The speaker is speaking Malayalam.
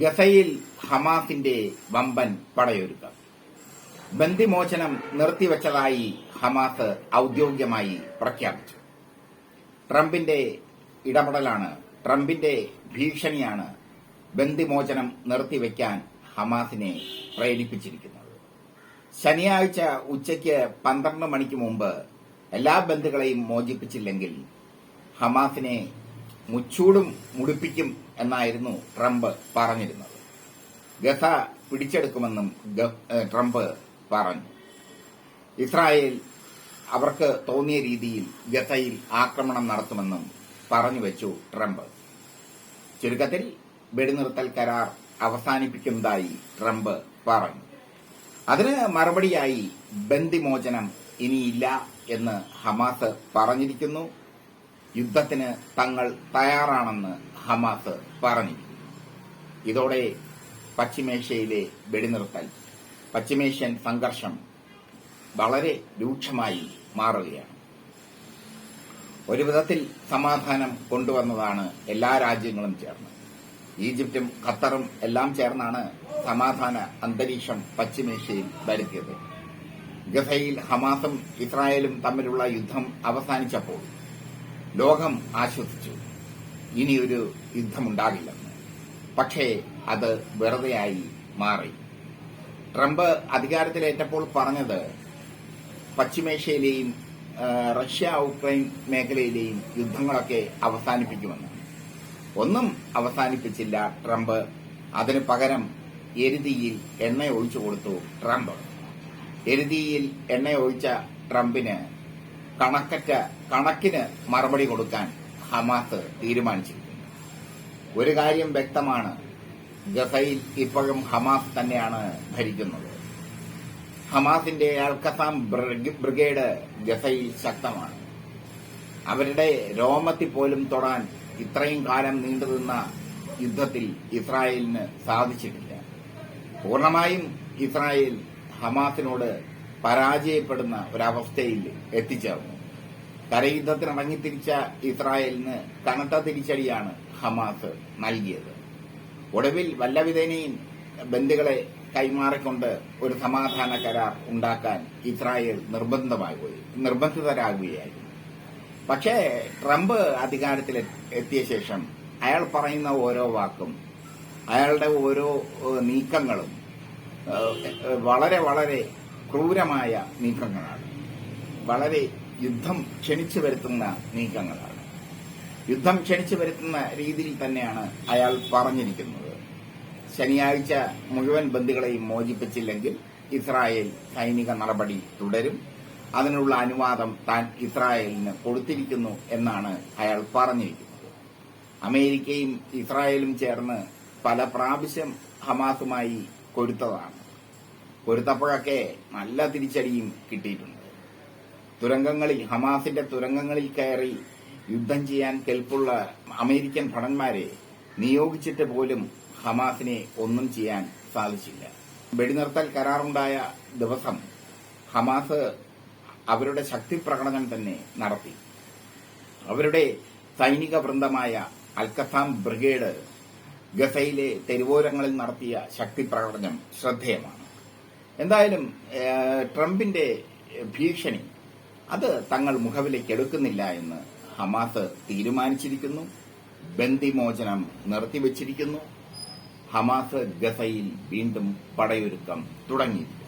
ഗസയിൽ ഹമാസിന്റെ വമ്പൻ പടയൊരുക്കം. ബന്ദിമോചനം നിർത്തിവച്ചതായി ഹമാസ് ഔദ്യോഗികമായി പ്രഖ്യാപിച്ചു. ട്രംപിന്റെ ഇടപെടലാണ് ട്രംപിന്റെ ഭീഷണിയാണ് ബന്ദിമോചനം നിർത്തിവെക്കാൻ ഹമാസിനെ പ്രേരിപ്പിച്ചിരിക്കുന്നത്. ശനിയാഴ്ച ഉച്ചയ്ക്ക് പന്ത്രണ്ട് മണിക്ക് മുമ്പ് എല്ലാ ബന്ധുക്കളെയും മോചിപ്പിച്ചില്ലെങ്കിൽ ഹമാസിനെ മുച്ചൂടും മുടിപ്പിക്കും എന്നായിരുന്നു ട്രംപ് പറഞ്ഞിരുന്നത്. ഗസ പിടിച്ചെടുക്കുമെന്നും ട്രംപ് പറഞ്ഞു. ഇസ്രായേൽ അവർക്ക് തോന്നിയ രീതിയിൽ ഗസയിൽ ആക്രമണം നടത്തുമെന്നും പറഞ്ഞു വെച്ചു ട്രംപ്. ചുരുക്കത്തിൽ വെടിനിർത്തൽ കരാർ അവസാനിപ്പിക്കുന്നതായി ട്രംപ് പറഞ്ഞു. അതിന് മറുപടിയായി ബന്ദിമോചനം ഇനിയില്ല എന്ന് ഹമാസ് പറഞ്ഞിരിക്കുന്നു. യുദ്ധത്തിന് തങ്ങൾ തയ്യാറാണെന്ന് ഹമാസ് പറഞ്ഞു. ഇതോടെ പശ്ചിമേഷ്യയിലെ വെടിനിർത്തൽ പശ്ചിമേഷ്യൻ സംഘർഷം വളരെ രൂക്ഷമായി മാറുകയാണ്. ഒരു വിധത്തിൽ സമാധാനം കൊണ്ടുവന്നതാണ് എല്ലാ രാജ്യങ്ങളും ചേർന്ന്. ഈജിപ്തും ഖത്തറും എല്ലാം ചേർന്നാണ് സമാധാന അന്തരീക്ഷം പശ്ചിമേഷ്യയിൽ വരുത്തിയത്. ഗസയിൽ ഹമാസും ഇസ്രായേലും തമ്മിലുള്ള യുദ്ധം അവസാനിച്ചപ്പോൾ ലോകം ആശ്വസിച്ചു. ഇനിയൊരു യുദ്ധമുണ്ടാകില്ലെന്ന് പക്ഷേ അത് വെറുതെയായി മാറി. ട്രംപ് അധികാരത്തിലേറ്റപ്പോൾ പറഞ്ഞത് പശ്ചിമേഷ്യയിലെയും റഷ്യ ഉക്രൈൻ മേഖലയിലെയും യുദ്ധങ്ങളൊക്കെ അവസാനിപ്പിക്കുമെന്ന്. ഒന്നും അവസാനിപ്പിച്ചില്ല ട്രംപ്. അതിന് പകരം എരുതിയിൽ എണ്ണ ഒഴിച്ചു കൊടുത്തു ട്രംപ്. എരുതിയിൽ എണ്ണ ഒഴിച്ച ട്രംപിന് കണക്കറ്റ കണക്കിന് മറുപടി കൊടുക്കാൻ ഹമാസ് തീരുമാനിച്ചിരിക്കുന്നു. ഒരു കാര്യം വ്യക്തമാണ്. ഗസയിൽ ഇപ്പോഴും ഹമാസ് തന്നെയാണ് ഭരിക്കുന്നത്. ഹമാസിന്റെ അൽക്കസാം ബ്രിഗ്- ബ്രിഗേഡ് ഗസയിൽ ശക്തമാണ്. അവരുടെ രോമത്തിൽ പോലും തൊടാൻ ഇത്രയും കാലം നീണ്ടുനിന്ന യുദ്ധത്തിൽ ഇസ്രായേലിന് സാധിച്ചിട്ടില്ല. പൂർണമായും ഇസ്രായേൽ ഹമാസിനോട് പരാജയപ്പെടുന്ന ഒരവസ്ഥയിൽ എത്തിച്ചേർന്നു. കരയുദ്ധത്തിന് ഇറങ്ങിത്തിരിച്ച ഇസ്രായേലിന് കനത്ത തിരിച്ചടിയാണ് ഹമാസ് നൽകിയത്. ഒടുവിൽ വല്ലവിധേനയും ബന്ധുക്കളെ കൈമാറിക്കൊണ്ട് ഒരു സമാധാന കരാർ ഉണ്ടാക്കാൻ ഇസ്രായേൽ നിർബന്ധമാകുകയും നിർബന്ധിതരാകുകയായിരുന്നു. പക്ഷേ ട്രംപ് അധികാരത്തിൽ എത്തിയ ശേഷം അയാൾ പറയുന്ന ഓരോ വാക്കും അയാളുടെ ഓരോ നീക്കങ്ങളും വളരെ വളരെ ക്രൂരമായ നീക്കങ്ങളാണ്. വളരെ യുദ്ധം ക്ഷണിച്ചു വരുത്തുന്ന നീക്കങ്ങളാണ്. യുദ്ധം ക്ഷണിച്ചു വരുത്തുന്ന രീതിയിൽ തന്നെയാണ് അയാൾ പറഞ്ഞിരിക്കുന്നത്. ശനിയാഴ്ച മുഴുവൻ ബന്ദികളെയും മോചിപ്പിച്ചില്ലെങ്കിൽ ഇസ്രായേൽ സൈനിക നടപടി തുടരും. അതിനുള്ള അനുവാദം താൻ ഇസ്രായേലിന് കൊടുത്തിരിക്കുന്നു എന്നാണ് അയാൾ പറഞ്ഞിരിക്കുന്നത്. അമേരിക്കയും ഇസ്രായേലും ചേർന്ന് പല പ്രാവശ്യം ഹമാസുമായി കൊരുത്തതാണ് കൊരുത്തപ്പോഴൊക്കെ നല്ല തിരിച്ചടിയും കിട്ടിയിട്ടുണ്ട്. തുരങ്കങ്ങളിൽ ഹമാസിന്റെ തുരങ്കങ്ങളിൽ കയറി യുദ്ധം ചെയ്യാൻ കെൽപ്പുള്ള അമേരിക്കൻ ഭടന്മാരെ നിയോഗിച്ചിട്ട് പോലും ഹമാസിനെ ഒന്നും ചെയ്യാൻ സാധിച്ചില്ല. വെടിനിർത്തൽ കരാറുണ്ടായ ദിവസം ഹമാസ് അവരുടെ ശക്തി പ്രകടനം തന്നെ നടത്തി. അവരുടെ സൈനിക വൃന്ദമായ അൽക്കസാം ബ്രിഗേഡ് ഗസയിലെ തെരുവോരങ്ങളിൽ നടത്തിയ ശക്തി പ്രകടനം ശ്രദ്ധേയമാണ്. എന്തായാലും ട്രംപിന്റെ ഭീഷണി അത് തങ്ങൾ മുഖവിലേക്ക് എടുക്കുന്നില്ല എന്ന് ഹമാസ് തീരുമാനിച്ചിരിക്കുന്നു. ബന്ദിമോചനം നിർത്തിവച്ചിരിക്കുന്നു. ഹമാസ് ഗസയിൽ വീണ്ടും പടയൊരുക്കം തുടങ്ങിയിരിക്കുന്നു.